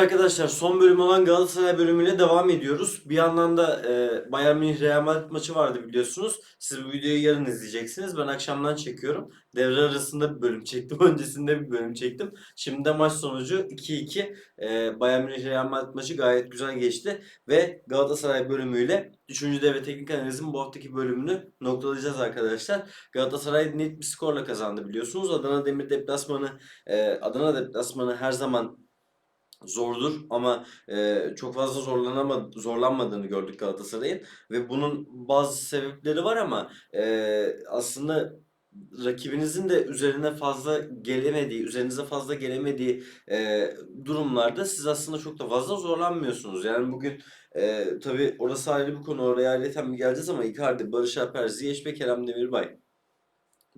Arkadaşlar son bölüm olan Galatasaray bölümüyle devam ediyoruz. Bir yandan da e, Bayern Münih Real Madrid maçı vardı biliyorsunuz. Siz bu videoyu yarın izleyeceksiniz. Ben akşamdan çekiyorum. Devre arasında bir bölüm çektim. Öncesinde bir bölüm çektim. Şimdi de maç sonucu 2-2. E, Bayern Münih Real Madrid maçı gayet güzel geçti. Ve Galatasaray bölümüyle 3. devre teknik analizin bu haftaki bölümünü noktalayacağız arkadaşlar. Galatasaray net bir skorla kazandı biliyorsunuz. Adana Demir deplasmanı e, Adana deplasmanı her zaman zordur ama e, çok fazla zorlanama, zorlanmadığını gördük Galatasaray'ın ve bunun bazı sebepleri var ama e, aslında rakibinizin de üzerine fazla gelemediği, üzerinize fazla gelemediği e, durumlarda siz aslında çok da fazla zorlanmıyorsunuz. Yani bugün e, tabii orası ayrı bir konu, oraya ayrıyeten bir geleceğiz ama Icardi, Barış Alper, Ziyech ve Kerem Demirbay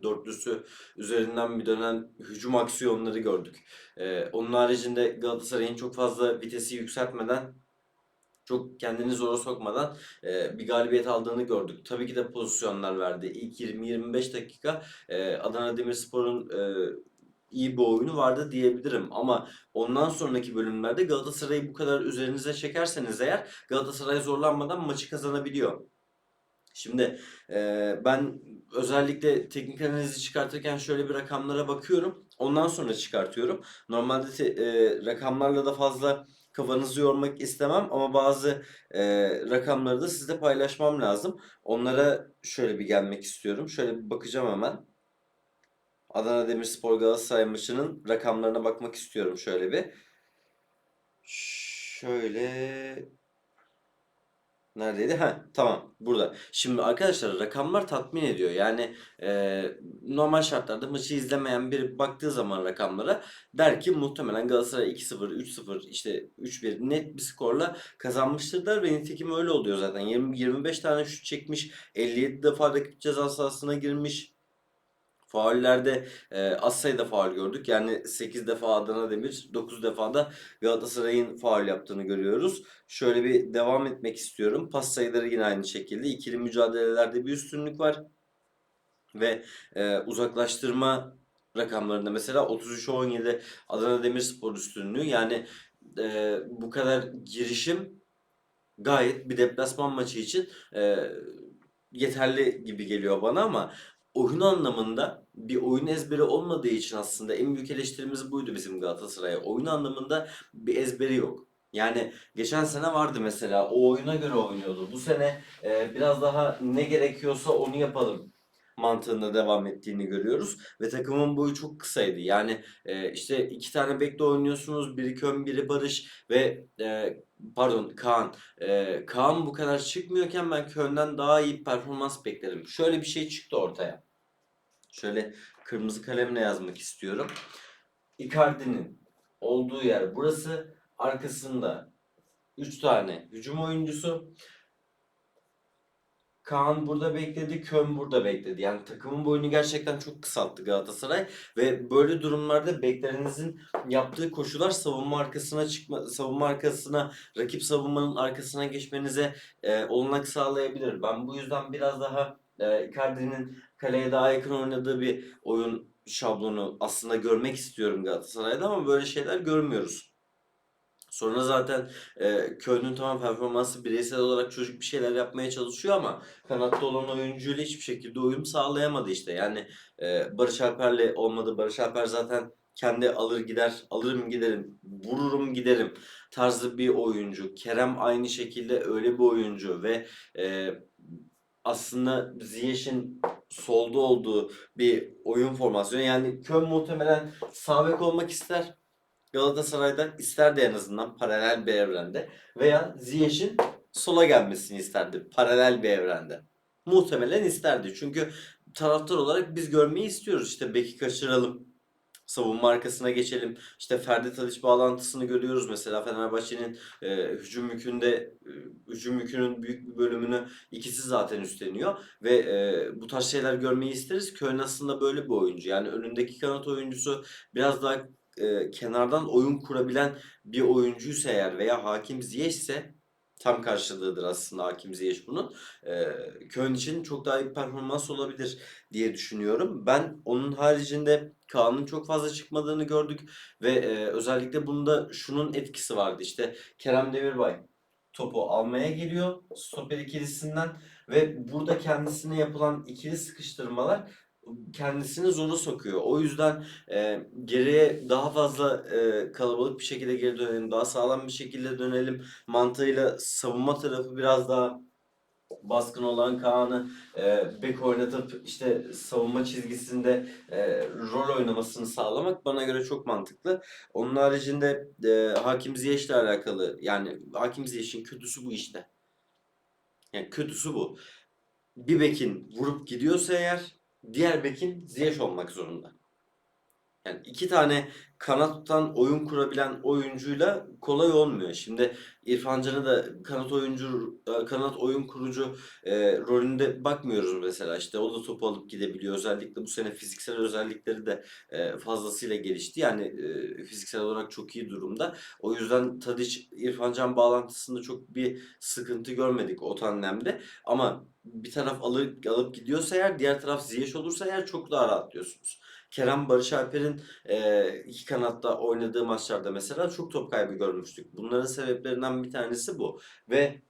dörtlüsü üzerinden bir dönen hücum aksiyonları gördük. Ee, onun haricinde Galatasaray'ın çok fazla vitesi yükseltmeden çok kendini zora sokmadan e, bir galibiyet aldığını gördük. Tabii ki de pozisyonlar verdi. İlk 20-25 dakika e, Adana Demirspor'un e, iyi bir oyunu vardı diyebilirim. Ama ondan sonraki bölümlerde Galatasaray'ı bu kadar üzerinize çekerseniz eğer Galatasaray zorlanmadan maçı kazanabiliyor. Şimdi e, ben özellikle teknik analizi çıkartırken şöyle bir rakamlara bakıyorum. Ondan sonra çıkartıyorum. Normalde te- e, rakamlarla da fazla kafanızı yormak istemem ama bazı e, rakamları da sizle paylaşmam lazım. Onlara şöyle bir gelmek istiyorum. Şöyle bir bakacağım hemen. Adana Demirspor Galatasaray maçının rakamlarına bakmak istiyorum şöyle bir. Şöyle Neredeydi? Ha, tamam. Burada. Şimdi arkadaşlar rakamlar tatmin ediyor. Yani e, normal şartlarda maçı izlemeyen biri baktığı zaman rakamlara der ki muhtemelen Galatasaray 2-0, 3-0, işte 3-1 net bir skorla kazanmıştır der ve nitekim öyle oluyor zaten. 20, 25 tane şut çekmiş, 57 defa rakip ceza sahasına girmiş. Faullerde e, az sayıda faul gördük. Yani 8 defa Adana Demir, 9 defa da Galatasaray'ın faul yaptığını görüyoruz. Şöyle bir devam etmek istiyorum. Pas sayıları yine aynı şekilde. İkili mücadelelerde bir üstünlük var. Ve e, uzaklaştırma rakamlarında mesela 33-17 Adana Demirspor üstünlüğü. Yani e, bu kadar girişim gayet bir deplasman maçı için e, yeterli gibi geliyor bana ama oyun anlamında bir oyun ezberi olmadığı için aslında en büyük eleştirimiz buydu bizim Galatasaray'a. Oyun anlamında bir ezberi yok. Yani geçen sene vardı mesela o oyuna göre oynuyordu. Bu sene e, biraz daha ne gerekiyorsa onu yapalım mantığında devam ettiğini görüyoruz. Ve takımın boyu çok kısaydı. Yani e, işte iki tane bekle oynuyorsunuz. Biri Kön, biri Barış ve e, pardon Kaan. E, Kaan bu kadar çıkmıyorken ben Kön'den daha iyi performans beklerim. Şöyle bir şey çıktı ortaya. Şöyle kırmızı kalemle yazmak istiyorum. Icardi'nin olduğu yer burası. Arkasında 3 tane hücum oyuncusu. Kaan burada bekledi, Kön burada bekledi. Yani takımın boyunu gerçekten çok kısalttı Galatasaray ve böyle durumlarda beklerinizin yaptığı koşular savunma arkasına çıkma, savunma arkasına, rakip savunmanın arkasına geçmenize e, olanak sağlayabilir. Ben bu yüzden biraz daha e, Icardi'nin kaleye daha yakın oynadığı bir oyun şablonu aslında görmek istiyorum Galatasaray'da ama böyle şeyler görmüyoruz. Sonra zaten e, Köln'ün tamam performansı bireysel olarak çocuk bir şeyler yapmaya çalışıyor ama kanatta olan oyuncuyla hiçbir şekilde uyum sağlayamadı işte. Yani e, Barış Alper'le olmadı. Barış Alper zaten kendi alır gider, alırım giderim, vururum giderim tarzı bir oyuncu. Kerem aynı şekilde öyle bir oyuncu ve e, aslında Ziyech'in solda olduğu bir oyun formasyonu. Yani Köln muhtemelen sağ olmak ister. Galatasaray'da isterdi en azından paralel bir evrende. Veya Ziyech'in sola gelmesini isterdi paralel bir evrende. Muhtemelen isterdi. Çünkü taraftar olarak biz görmeyi istiyoruz. İşte beki kaçıralım. Savunma arkasına geçelim. İşte Ferdi Tadiç bağlantısını görüyoruz. Mesela Fenerbahçe'nin e, hücum yükünde e, hücum yükünün büyük bir bölümünü ikisi zaten üstleniyor. Ve e, bu tarz şeyler görmeyi isteriz. Köln aslında böyle bir oyuncu. Yani önündeki kanat oyuncusu biraz daha e, kenardan oyun kurabilen bir oyuncuysa eğer veya Hakim Ziyech ise tam karşılığıdır aslında Hakim Ziyech bunun. Ee, Köln için çok daha iyi bir performans olabilir diye düşünüyorum. Ben onun haricinde Kaan'ın çok fazla çıkmadığını gördük ve e, özellikle bunda şunun etkisi vardı. İşte Kerem Demirbay topu almaya geliyor stoper ikilisinden ve burada kendisine yapılan ikili sıkıştırmalar kendisini zora sokuyor. O yüzden e, geriye daha fazla e, kalabalık bir şekilde geri dönelim, daha sağlam bir şekilde dönelim mantığıyla savunma tarafı biraz daha baskın olan Kaan'ı e, bek oynatıp işte savunma çizgisinde e, rol oynamasını sağlamak bana göre çok mantıklı. Onun haricinde e, Hakim Ziyech'le alakalı yani Hakim Ziyech'in kötüsü bu işte. Yani kötüsü bu. Bir bekin vurup gidiyorsa eğer diğer bekin Ziyech olmak zorunda. Yani iki tane kanattan oyun kurabilen oyuncuyla kolay olmuyor. Şimdi İrfan Can'a da kanat oyuncu, e, kanat oyun kurucu e, rolünde bakmıyoruz mesela. İşte o da topu alıp gidebiliyor. Özellikle bu sene fiziksel özellikleri de e, fazlasıyla gelişti. Yani e, fiziksel olarak çok iyi durumda. O yüzden Tadic İrfan Can bağlantısında çok bir sıkıntı görmedik o tandemde. Ama bir taraf alıp alıp gidiyorsa eğer diğer taraf Ziyech olursa eğer çok daha rahatlıyorsunuz. Kerem Barış Alper'in e, iki kanatta oynadığı maçlarda mesela çok top kaybı görmüştük. Bunların sebeplerinden bir tanesi bu. Ve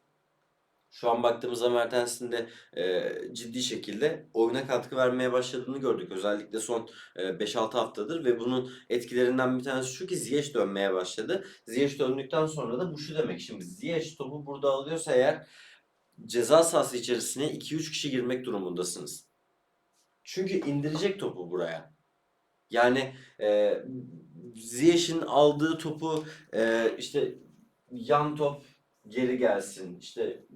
şu an baktığımızda Mertens'in de e, ciddi şekilde oyuna katkı vermeye başladığını gördük. Özellikle son e, 5-6 haftadır ve bunun etkilerinden bir tanesi şu ki Ziyech dönmeye başladı. Ziyech döndükten sonra da bu şu demek. Şimdi Ziyech topu burada alıyorsa eğer ceza sahası içerisine 2-3 kişi girmek durumundasınız. Çünkü indirecek topu buraya. Yani e, Ziyech'in aldığı topu e, işte yan top geri gelsin. İşte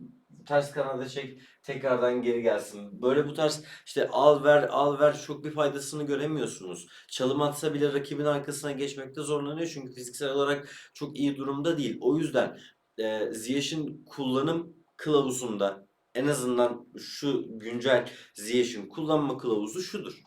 ters kanada çek tekrardan geri gelsin. Böyle bu tarz işte al ver al ver çok bir faydasını göremiyorsunuz. Çalım atsa bile rakibin arkasına geçmekte zorlanıyor çünkü fiziksel olarak çok iyi durumda değil. O yüzden e, Ziyech'in kullanım kılavuzunda en azından şu güncel Ziyech'in kullanma kılavuzu şudur.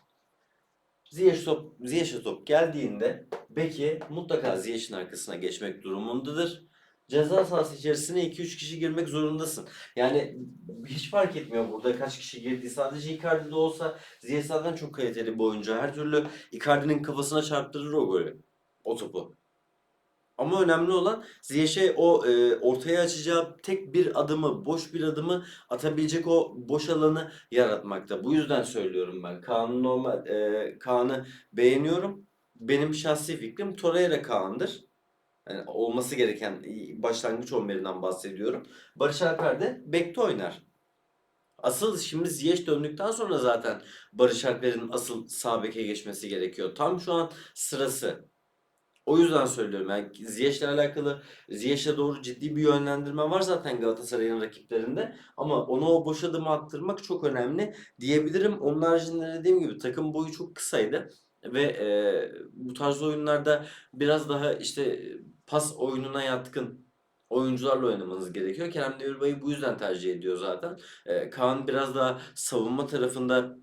Ziyech top, Ziyech'e top geldiğinde Beki mutlaka Ziyech'in arkasına geçmek durumundadır. Ceza sahası içerisine 2-3 kişi girmek zorundasın. Yani hiç fark etmiyor burada kaç kişi girdiği. Sadece Icardi de olsa Ziyech çok kaliteli bir oyuncu. Her türlü Icardi'nin kafasına çarptırır o golü. O topu. Ama önemli olan Ziyech'e o e, ortaya açacağı tek bir adımı, boş bir adımı atabilecek o boş alanı yaratmakta. Bu yüzden söylüyorum ben. Kaan'ı normal e, Kaan'ı beğeniyorum. Benim şahsi fikrim Torreira Kaan'dır. Yani olması gereken başlangıç 11'inden bahsediyorum. Barış Alper de bekte oynar. Asıl şimdi Ziyech döndükten sonra zaten Barış Alper'in asıl sağ geçmesi gerekiyor. Tam şu an sırası. O yüzden söylüyorum. Yani Ziyech'le alakalı Ziyech'e doğru ciddi bir yönlendirme var zaten Galatasaray'ın rakiplerinde. Ama ona o boş adımı attırmak çok önemli diyebilirim. Onun haricinde dediğim gibi takım boyu çok kısaydı. Ve e, bu tarz oyunlarda biraz daha işte pas oyununa yatkın oyuncularla oynamanız gerekiyor. Kerem Demirbay'ı bu yüzden tercih ediyor zaten. E, Kaan biraz daha savunma tarafında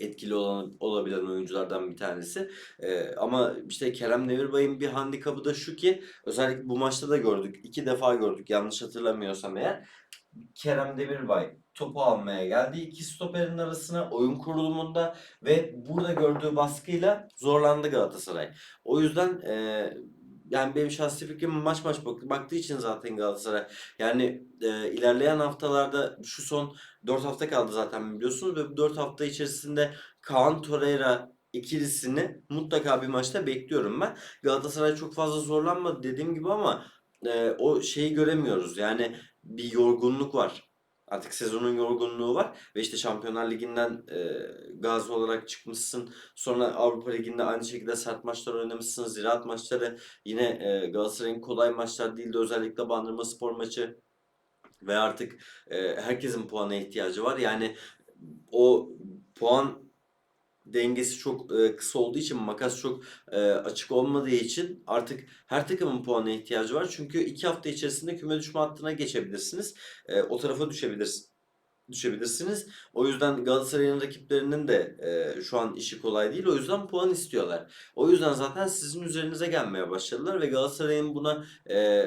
etkili olan olabilen oyunculardan bir tanesi. Ee, ama işte Kerem Demirbay'ın bir handikapı da şu ki özellikle bu maçta da gördük. iki defa gördük yanlış hatırlamıyorsam eğer. Kerem Demirbay topu almaya geldi iki stoperin arasına oyun kurulumunda ve burada gördüğü baskıyla zorlandı Galatasaray. O yüzden e, yani benim şahsi fikrim maç maç bak- baktığı için zaten Galatasaray. Yani e, ilerleyen haftalarda şu son 4 hafta kaldı zaten biliyorsunuz ve bu 4 hafta içerisinde Kaan Torreira ikilisini mutlaka bir maçta bekliyorum ben. Galatasaray çok fazla zorlanmadı dediğim gibi ama e, o şeyi göremiyoruz. Yani bir yorgunluk var. Artık sezonun yorgunluğu var ve işte Şampiyonlar Ligi'nden e, gazi olarak çıkmışsın. Sonra Avrupa Ligi'nde aynı şekilde sert maçlar oynamışsın. Ziraat maçları yine e, Galatasaray'ın kolay maçlar değildi. Özellikle Bandırma Spor maçı ve artık e, herkesin puana ihtiyacı var. Yani o puan dengesi çok e, kısa olduğu için makas çok e, açık olmadığı için artık her takımın puana ihtiyacı var. Çünkü iki hafta içerisinde küme düşme hattına geçebilirsiniz. E, o tarafa düşebilirsiniz düşebilirsiniz. O yüzden Galatasaray'ın rakiplerinin de e, şu an işi kolay değil. O yüzden puan istiyorlar. O yüzden zaten sizin üzerinize gelmeye başladılar ve Galatasaray'ın buna e,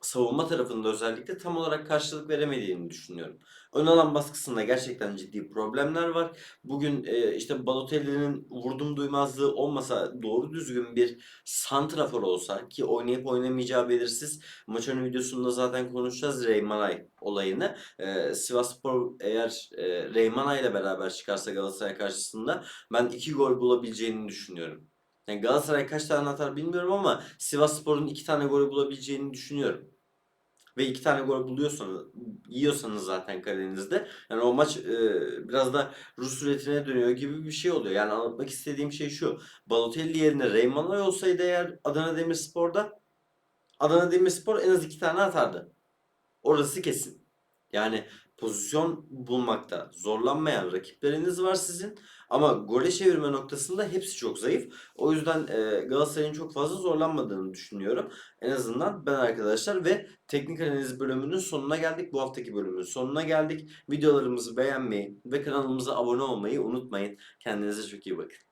savunma tarafında özellikle tam olarak karşılık veremediğini düşünüyorum. Ön alan baskısında gerçekten ciddi problemler var. Bugün e, işte Balotelli'nin vurdum duymazlığı olmasa doğru düzgün bir santrafor olsa ki oynayıp oynamayacağı belirsiz. Maç önü videosunda zaten konuşacağız Reymanay olayını. E, Sivasspor eğer e, Reymanay ile beraber çıkarsa Galatasaray karşısında ben iki gol bulabileceğini düşünüyorum. Yani Galatasaray kaç tane atar bilmiyorum ama Sivasspor'un iki tane gol bulabileceğini düşünüyorum. Ve iki tane gol buluyorsanız, yiyorsanız zaten kalenizde yani o maç e, biraz da Rus ruletine dönüyor gibi bir şey oluyor. Yani anlatmak istediğim şey şu. Balotelli yerine Reymanay olsaydı eğer Adana Demirspor'da Adana Demirspor en az iki tane atardı. Orası kesin. Yani pozisyon bulmakta zorlanmayan rakipleriniz var sizin. Ama gole çevirme noktasında hepsi çok zayıf. O yüzden e, Galatasaray'ın çok fazla zorlanmadığını düşünüyorum. En azından ben arkadaşlar ve teknik analiz bölümünün sonuna geldik. Bu haftaki bölümün sonuna geldik. Videolarımızı beğenmeyi ve kanalımıza abone olmayı unutmayın. Kendinize çok iyi bakın.